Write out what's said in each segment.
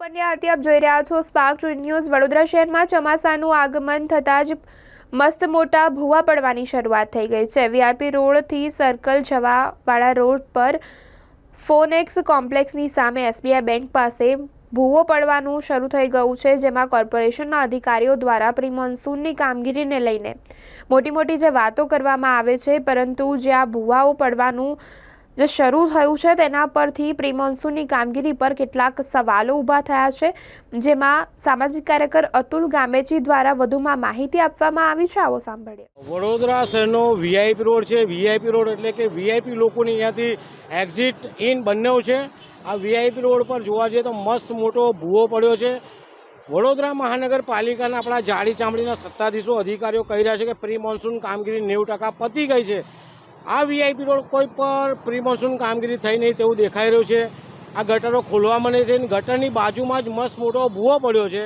પંડ્યા આરતી આપ જોઈ રહ્યા છો સ્પાર્ક ન્યૂઝ વડોદરા શહેરમાં ચોમાસાનું આગમન થતાં જ મસ્ત મોટા ભૂવા પડવાની શરૂઆત થઈ ગઈ છે. વીઆઈપી રોડથી સર્કલ જવાવાળા રોડ પર ફોનેક્સ કોમ્પ્લેક્સની સામે એસબીઆઈ બેંક પાસે ભૂવો પડવાનું શરૂ થઈ ગયું છે, જેમાં કોર્પોરેશનના અધિકારીઓ દ્વારા પ્રિમોન્સૂનની કામગીરીને લઈને મોટી મોટી જે વાતો કરવામાં આવે છે, પરંતુ જે આ ભૂવાઓ પડવાનું જે શરૂ થયું છે તેના પરથી પ્રી મોન્સૂનની કામગીરી પર કેટલાક સવાલો ઊભા થયા છે, જેમાં સામાજિક કાર્યકર અતુલ ગામેજી દ્વારા વધુમાં માહિતી આપવામાં આવી છે. આવો સાંભળીએ. વડોદરા શહેરનો વીઆઈપી રોડ છે. વીઆઈપી રોડ એટલે કે વીઆઈપી લોકોની અહીંયાથી એક્ઝિટ ઇન બંને છે. આ વીઆઈપી રોડ પર જોવા જઈએ તો મસ્ત મોટો ભૂવો પડ્યો છે. વડોદરા મહાનગરપાલિકાના આપણા જાડી ચામડીના સત્તાધીશો અધિકારીઓ કહી રહ્યા છે કે પ્રી મોન્સૂન કામગીરી નેવું ટકા પતી ગઈ છે. આ વીઆઈપી રોડ કોઈ પર પ્રી કામગીરી થઈ નહીં તેવું દેખાઈ રહ્યું છે. આ ગટરો ખોલવામાં નહીં થઈ ગટરની બાજુમાં જ મસ્ત મોટો ભૂવો પડ્યો છે.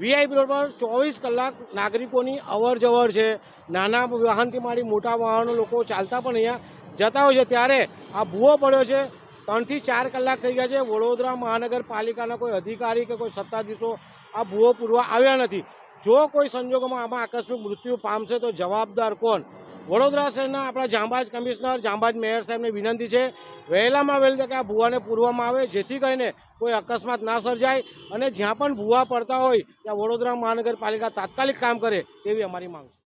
વીઆઈપી રોડ પર ચોવીસ કલાક નાગરિકોની અવર જવર છે. નાના વાહનથી માંડી મોટા વાહનો લોકો ચાલતા પણ અહીંયા જતા હોય છે. ત્યારે આ ભૂવો પડ્યો છે. ત્રણથી ચાર કલાક થઈ ગયા છે. વડોદરા મહાનગરપાલિકાના કોઈ અધિકારી કે કોઈ સત્તાધીશો આ ભૂવો પૂરવા આવ્યા નથી. જો કોઈ સંજોગોમાં આમાં આકસ્મિક મૃત્યુ પામશે તો જવાબદાર કોણ? વડોદરા શહેરના આપણા જાંબાજ કમિશનર જાંબાજ મેયર સાહેબને વિનંતી છે, વહેલામાં વહેલી તકે આ ભૂવાને પૂરવામાં આવે, જેથી કરીને કોઈ અકસ્માત ના સર્જાય અને જ્યાં પણ ભૂવા પડતા હોય ત્યાં વડોદરા મહાનગરપાલિકા તાત્કાલિક કામ કરે તેવી અમારી માંગ છે.